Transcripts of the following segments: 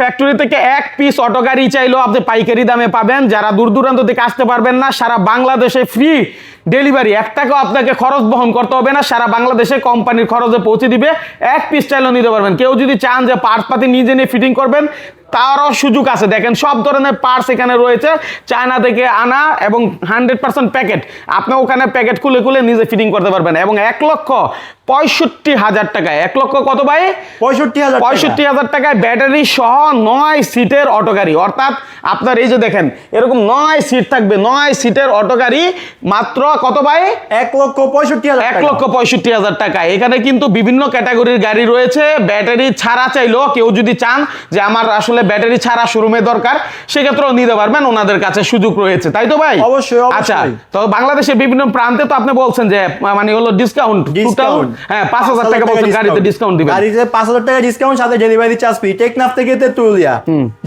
Factory থেকে এক piece auto গাড়ি চাইলেও আপনি পাইকারি দামে পাবেন। যারা দূর দূরান্ত থেকে আসতে পারবেন না, সারা বাংলাদেশে ফ্রি ডেলিভারি। এক টাকাও আপনাকে খরচ বহন করতে হবে না সারা বাংলাদেশে কোম্পানির খরচে পৌঁছে দিবে। এক পিস চাইলেও নিতে পারবেন। কেউ যদি চান যে পার্টস পাতি নিজে নিয়ে ফিটিং করবেন তারও সুযোগ আছে। দেখেন সব ধরনের পার্টস এখানে রয়েছে চায়না থেকে আনা এবং হান্ড্রেড পার্সেন্ট প্যাকেট আপনি ওখানে প্যাকেট খুলে খুলে নিজে ফিটিং করতে পারবেন এবং এক লক্ষ পঁয়ষট্টি হাজার টাকায় এক লক্ষ কত ভাই? পঁয়ষট্টি হাজার পঁয়ষট্টি হাজার টাকায় ব্যাটারি সহ নয় সিটের অটো গাড়ি অর্থাৎ আপনার এই যে দেখেন এরকম নয় সিট থাকবে নয় সিটের অটো গাড়ি মাত্র কত ভাই? এক লক্ষ পঁয়ষট্টি হাজার এক লক্ষ পঁয়ষট্টি হাজার টাকা। এখানে কিন্তু বিভিন্ন ক্যাটাগরির গাড়ি রয়েছে। ব্যাটারি ছাড়া চাইলেও কেউ যদি চান যে আমার আসলে ব্যাটারি ছাড়া শোরুমে দরকার সেক্ষেত্রেও নিতে পারবেন। ওনাদের কাছে সুযোগ রয়েছে। তাই তো ভাই? অবশ্যই। আচ্ছা তো বাংলাদেশের বিভিন্ন প্রান্তে তো আপনি বলছেন যে মানে হলো ডিসকাউন্ট হ্যাঁ পাঁচ হাজার টাকা বলছেন গাড়িতে ডিসকাউন্ট দিবেন। গাড়িতে পাঁচ হাজার টাকা ডিসকাউন্ট সাথে ডেলিভারি চার্জ ফ্রি টেকনাফ থেকে তেতুলিয়া।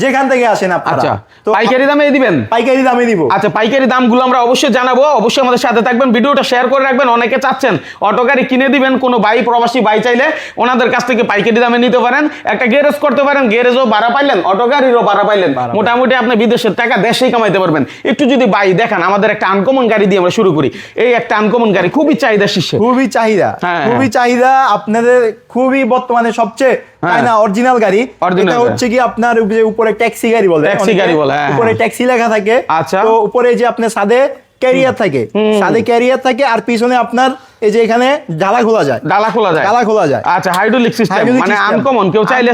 যেখান থেকে আসেন আপনারা। আচ্ছা পাইকারি দামে দিবেন? পাইকারি দামে দিব। আচ্ছা পাইকারি দামগুলো আমরা অবশ্যই জানাব। অবশ্যই আমাদের সাথে থাকবেন ভিডিওটা শেয়ার করে রাখবেন। অনেকে চাচ্ছেন অটো গাড়ি কিনে দিবেন কোনো বাই প্রবাসী বাই চাইলে ওনাদের কাছ থেকে পাইকারি দামে নিতে পারেন। একটা গ্যারেজ করতে পারেন গ্যারেজও ভাড়া পাইলেন অটো গাড়িরও ভাড়া পাইলেন। মোটামুটি আপনি বিদেশের টাকা দেশেই কামাইতে পারবেন। একটু যদি বাই দেখান আমাদের একটা আনকমন গাড়ি দিয়ে আমরা শুরু করি। এই একটা আনকমন গাড়ি খুবই চাহিদা শীর্ষে। খুবই চাহিদা। হ্যাঁ, খুবই চাহিদা আপনাদের খুবই বর্তমানে সবচেয়ে হ্যাঁ। তাই না? অরিজিনাল গাড়ি। Original এটা হচ্ছে কি আপনার উপরে ট্যাক্সি গাড়ি বলে। অনেকে। গাড়ি বলে, হ্যাঁ, উপরে হ্যাঁ। ট্যাক্সি লেখা থাকে। আচ্ছা। তো উপরে যে আপনার সাদে ক্যারিয়ার থাকে। সাদে ক্যারিয়ার থাকে আর পিছনে আপনার এই যে এখানে ডালা খোলা যায়। ডালা খোলা যায়। ডালা খোলা যায়। আচ্ছা হাইড্রোলিক সিস্টেম মানে আনকমন কেউ চাইলে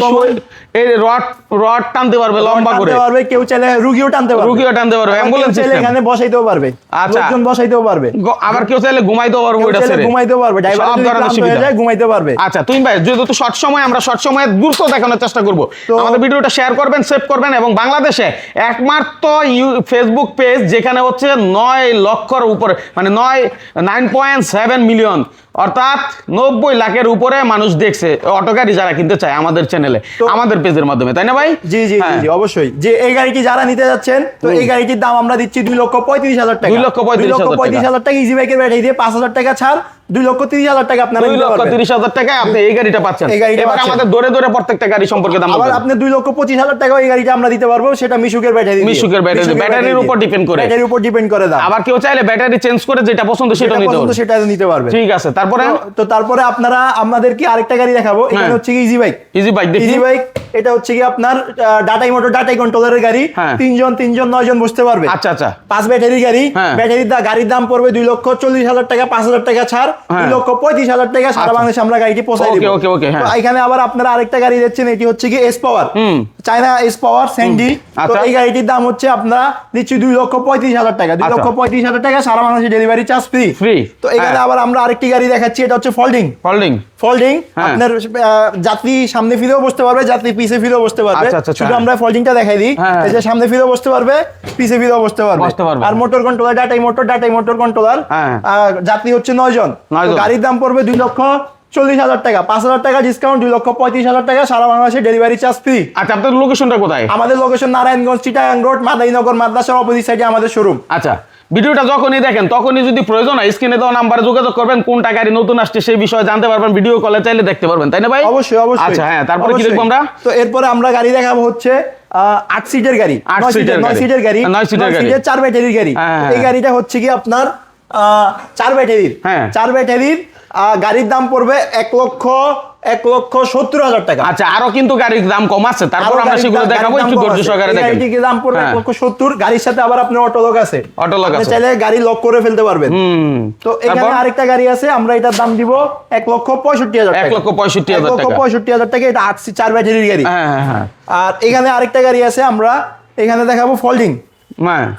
এই রড রড টানতে পারবে লম্বা করে। টানতে পারবে কেউ চাইলে রুগীও টানতে পারবে। রুগীও টানতে পারবে, ambulance চাইলে এখানে বসাইতেও পারবে। আচ্ছা। লোকজন বসাইতেও পারবে। আবার কেউ চাইলে ঘুমাইতেও পারব ছেড়ে। ঘুমাইতেও পারবে। ড্রাইভার সব যদি ধরনের ক্লান্ত সুবিধা যায় ঘুমাইতে পারবে। আচ্ছা তুমি ভাই যেহেতু শর্ট সময় আমরা শর্ট সময়ে দ্রুত দেখানোর চেষ্টা করব। আমাদের ভিডিওটা শেয়ার করবেন সেভ করবেন এবং বাংলাদেশে একমাত্র ফেসবুক পেজ যেখানে হচ্ছে নয় লক্ষর উপরে মানে নয় নাইন পয়েন্ট সেভেন মিলিয়ন অর্থাৎ নব্বই লাখের উপরে মানুষ দেখছে অটো গাড়ি যারা কিনতে চায় আমাদের চ্যানেলে আমাদের পেজের মাধ্যমে তাই না ভাই? জি জি জি, হ্যাঁ। জি অবশ্যই। যে এই গাড়িটি যারা নিতে যাচ্ছেন তো এই গাড়িটির দাম আমরা দিচ্ছি দুই লক্ষ পঁয়ত্রিশ হাজার টাকা। দুই লক্ষ পঁয়ত্রিশ হাজার টাকা। পঁয়ত্রিশ হাজার টাকা ইজি বাইকের ব্যাটারি দিয়ে পাঁচ হাজার টাকা ছাড়। দুই লক্ষ তিরিশ হাজার টাকা আপনারা দুই লক্ষ তিরিশ হাজার টাকায় আপনি এই গাড়িটা পাচ্ছেন। এবার আমাদের দৌড়ে দৌড়ে প্রত্যেকটা গাড়ি সম্পর্কে দাম আবার আপনি দুই লক্ষ পঁচিশ হাজার টাকা এই গাড়িটা আমরা দিতে পারব সেটা মিশুকের ব্যাটারি মিশুকের ব্যাটারি, ব্যাটারির উপর depend করে। ব্যাটারির উপর ডিপেন্ড করে দাম। আবার কেউ চাইলে ব্যাটারি চেঞ্জ করে যেটা পছন্দ সেটা নিতে পছন্দ সেটা নিতে পারবে। ঠিক আছে তারপরে? তো- তারপরে আপনারা আমাদেরকে আরেকটা গাড়ি দেখাবো। এখানে হ্যাঁ। হচ্ছে কি easy bike easy bike easy bike এটা হচ্ছে কি আপনার ডাটাই মোটর ডাটাই কন্ট্রোলারের গাড়ি। হ্যাঁ। তিনজন তিনজন নয় জন বসতে পারবে। আচ্ছা আচ্ছা। পাঁচ ব্যাটারি গাড়ি। হ্যাঁ। ব্যাটারির দা গাড়ির দাম পড়বে দুই লক্ষ চল্লিশ হাজার টাকা পাঁচ হাজার টাকা ছাড়। দুই লক্ষ পঁয়ত্রিশ হাজার টাকা সারা। বাংলাদেশে আমরা গাড়িটি পৌঁছাই দিব ওকে, ওকে, হ্যাঁ। এখানে আবার আপনারা আরেকটা গাড়ি দেখছেন এটি হচ্ছে কি S power. China S power Sandy তো। এই গাড়িটির দাম হচ্ছে আপনারা দিচ্ছি দুই লক্ষ পঁয়ত্রিশ হাজার টাকা দুই। লক্ষ পঁয়ত্রিশ হাজার টাকা সারা বাংলাদেশে ডেলিভারি চার্জ ফ্রি ফ্রি তো এখানে হ্যাঁ। আবার আমরা আরেকটি গাড়ি দেখাচ্ছি এটা হচ্ছে ফোল্ডিং ফোল্ডিং ফোল্ডিং হ্যাঁ। আপনার যাত্রী সামনে ফিরেও বসতে পারবে যাত্রী পিছে ফিরেও বসতে পারবে। আচ্ছা, আচ্ছা, আচ্ছা, শুধু হ্যাঁ। আমরা ফোল্ডিংটা দেখাই দিই। হ্যাঁ। এই যে সামনে ফিরেও বসতে পারবে পিছে ফিরেও বসতে পারবে। আর মোটর কন্ট্রোলার ডাটাই মোটর ডাটাই মোটর কন্ট্রোলার। যাত্রী হচ্ছে নয় জন। গাড়ির দাম পড়বে দুই লক্ষ চল্লিশ হাজার টাকা। পাঁচ হাজার টাকা ডিসকাউন্ট দুই লক্ষ পঁয়ত্রিশ হাজার টাকা। সারা বাংলাদেশে ডেলিভারি চার্জ ফ্রি আচ্ছা আপনার লোকেশনটা কোথায়? আমাদের লোকেশন নারায়ণগঞ্জ চিটাগাং রোড মাদাইনগর মাদ্রাসার অপোজিট সাইডে আমাদের শোরুম আচ্ছা। ভিডিওটা যখনই দেখেন তখনই যদি প্রয়োজন হয় স্ক্রিনে দেওয়া নাম্বারে যোগাযোগ করবেন কোনটা গাড়ি নতুন আসছে সেই বিষয়ে জানতে পারবেন ভিডিও কলে চাইলে দেখতে পারবেন তাই না ভাই? অবশ্যই অবশ্যই। আচ্ছা হ্যাঁ তারপরে কি। দেখব আমরা? তো এরপরে আমরা গাড়ি দেখাবো হচ্ছে আট সিটের গাড়ি আট সিটের নয় সিটের গাড়ি নয় সিটের গাড়ি। চার ব্যাটারির গাড়ি। হ্যাঁ, হ্যাঁ, এই গাড়িটা হচ্ছে কি আপনার আহ, চার ব্যাটারির হ্যাঁ। চার ব্যাটারির আহ, গাড়ির দাম পড়বে এক লক্ষ এক লক্ষ সত্তর হাজার টাকা। আচ্ছা আরও কিন্তু গাড়ির দাম কম আছে। তারপর আমরা সেগুলো দেখাবো একটু ধৈর্য সহকারে দেখেন। দাম পড়বে এক হ্যাঁ। লক্ষ সত্তর গাড়ির সাথে আবার আপনার অটো লক আছে। অটো লক আছে। চাইলে গাড়ি লক করে ফেলতে পারবেন। হুম। তো এখানে? আরেকটা গাড়ি আছে আমরা এটার দাম দিব এক লক্ষ পঁয়ষট্টি হাজার এক লক্ষ পঁয়ষট্টি এক হাজার লক্ষ পঁয়ষট্টি হাজার টাকা এটা আটশি চার ব্যাটারির গাড়ি। হ্যাঁ হ্যাঁ আর এখানে আরেকটা গাড়ি আছে আমরা এখানে দেখাবো ফোল্ডিং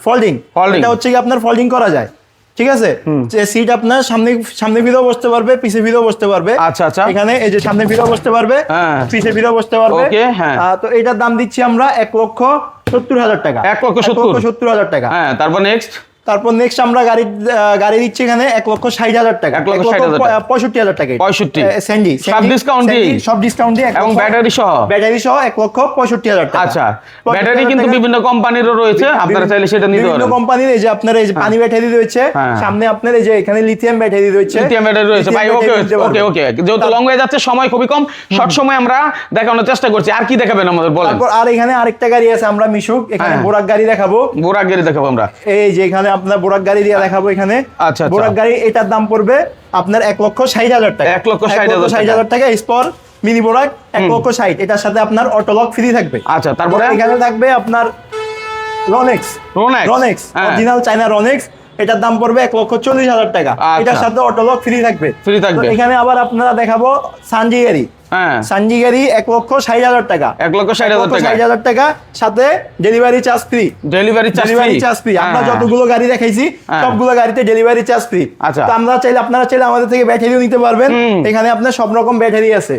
ফোল্ডিং। এটা হচ্ছে কি আপনার ফোল্ডিং করা যায়। ঠিক আছে যে সিট আপনার সামনে সামনে ভিড়ও বসতে পারবে পিছে ভিড়ও বসতে পারবে আচ্ছা, আচ্ছা। এখানে এই যে সামনে ভিড়ও বসতে পারবে হ্যাঁ। পিছে ভিড়ও বসতে পারবে ওকে হ্যাঁ। তো এটার দাম দিচ্ছি আমরা এক লক্ষ সত্তর হাজার টাকা এক লক্ষ সত্তর? সত্তর হাজার টাকা হ্যাঁ তারপর নেক্সট তারপর নেক্সট আমরা গাড়ি গাড়ি দিচ্ছি এখানে এক লক্ষ ষাট হাজার টাকা। এক লক্ষ ষাট হাজার টাকা। পঁয়ষট্টি হাজার টাকা এটা। 65 এ, স্যান্ডি সব discount দিয়ে? সব ডিসকাউন্ট দিয়ে এবং ব্যাটারি সহ। ব্যাটারি সহ এক লক্ষ পঁয়ষট্টি হাজার টাকা। আচ্ছা ব্যাটারি কিন্তু বিভিন্ন কোম্পানিরও রয়েছে আপনারা চাইলে সেটা নিতে বিভিন্ন কোম্পানির এই যে আপনার এই যে পানি ব্যাটারি রয়েছে হ্যাঁ। সামনে আপনার এই যে এখানে লিথিয়াম ব্যাটারি রয়েছে। লিথিয়াম ব্যাটারি রয়েছে। ভাই ওকে ওকে ওকে যেহেতু লং হয়ে যাচ্ছে সময় খুবই কম। শর্ট সময় আমরা দেখানোর চেষ্টা করছি। আর কি দেখাবেন আমাদের? বলেন। আর এখানে আরেকটা গাড়ি আছে আমরা মিশুক। এখানে হ্যাঁ। বোরাক গাড়ি দেখাবো। বোরাক গাড়ি দেখাবো আমরা। এই যে এখানে আপনার বোরাক গাড়ি দিয়ে দেখাবো এখানে আচ্ছা, আচ্ছা। বোরাক গাড়ি এটার দাম পড়বে আপনার এক লক্ষ ষাট হাজার টাকা এক লক্ষ ষাট হাজার টাকা। স্পর মিনি বোরাক এক লক্ষ ষাট এটার সাথে আপনার অটোলক ফ্রি থাকবে আচ্ছা, তারপরে? এখানে থাকবে আপনার রনেক্স? রনেক্স হ্যাঁ। অরিজিনাল চাইনা রনেক্স এটার দাম পড়বে এক লক্ষ চল্লিশ হাজার টাকা আচ্ছা। এটার সাথে অটোলক ফ্রি থাকবে Free থাকবে। এখানে আবার আপনারা দেখাবো সানজি গাড়ি হ্যাঁ। এক লক্ষ ষাট হাজার টাকা। এক লক্ষ ষাট হাজার টাকা ষাট হাজার টাকা সাথে delivery charge free delivery delivery charge free আমরা যতগুলো গাড়ি দেখাইছি হ্যাঁ। সবগুলো গাড়িতে ডেলিভারি চার্জ ফ্রি আচ্ছা। তো আমরা চাইলে আপনারা চাইলে আমাদের থেকে ব্যাটারিও নিতে পারবেন। এখানে আপনার সব রকম ব্যাটারি আছে।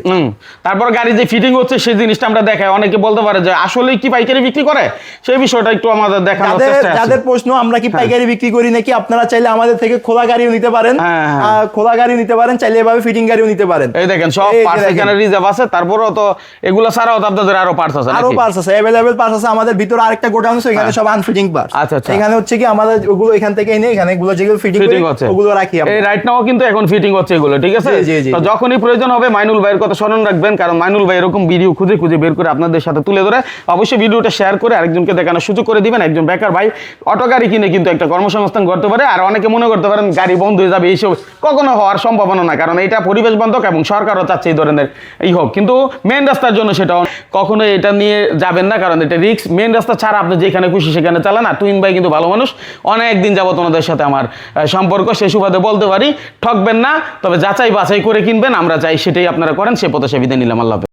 তারপর গাড়ি যে ফিটিং হচ্ছে সেই জিনিসটা আমরা দেখাই। অনেকে বলতে পারে যে আসলে কি পাইকারি বিক্রি করে? সেই বিষয়টা একটু আমাদের দেখানোর যাদের চেষ্টা আছে। যাদের প্রশ্ন আমরা কি পাইকারি বিক্রি করি নাকি আপনারা চাইলে আমাদের থেকে খোলা গাড়িও নিতে পারেন। হ্যাঁ, হ্যাঁ। খোলা গাড়ি নিতে পারেন চাইলে এভাবে ফিটিং গাড়িও নিতে পারেন। এই দেখেন সব পার্টস এখানে রিজার্ভ আছে তারপরও তো এগুলো ছাড়াও তো আপনাদের আরও পার্টস আছে আরও নাকি? পার্টস আছে অ্যাভেলেবেল পার্টস আছে আমাদের ভিতরে আরেকটা গোডাউন আছে এখানে সব আনফিটিং পার্টস আচ্ছা, আচ্ছা। এখানে হচ্ছে কি আমাদের ওগুলো এখান থেকে এনে এখানে এগুলো যেগুলো ফিটিং হচ্ছে। ওগুলো রাখি আমরা। এই রাইট নাও কিন্তু এখন ফিটিং হচ্ছে এগুলো ঠিক আছে? তো যখনই প্রয়োজন হবে মাইনুল ভাইয়ের কথা স্মরণ রাখবেন কারণ মাইনুল ভাই এরকম ভিডিও খুঁজে খুঁজে বের করে আপনাদের সাথে তুলে ধরে অবশ্যই ভিডিওটা শেয়ার করে আরেকজনকে দেখানোর সুযোগ করে দিবেন। একজন বেকার ভাই অটো গাড়ি কিনে কিন্তু একটা কর্মসংস্থান করতে পারে আর অনেকে মনে করতে পারেন গাড়ি বন্ধ হয়ে যাবে এইসব কখনো হওয়ার সম্ভাবনা না কারণ এটা পরিবেশ বান্ধব এবং সরকারও চাচ্ছে এই ধরনের এই হোক, কিন্তু মেন রাস্তার জন্য সেটা কখনো এটা নিয়ে যাবেন না, কারণ এটা রিক্স মেন রাস্তা ছাড়া আপনি যেখানে খুশি সেখানে চালান। আর টুইন ভাই কিন্তু ভালো মানুষ। অনেক দিন যাবত ওনাদের সাথে আমার সম্পর্ক। সে সুবাদে বলতে পারি, ঠকবেন না, তবে যাচাই বাছাই করে কিনবেন, আমরা চাই সেটাই আপনারা করেন, সে পথে সে নিলাম। আল্লাহ।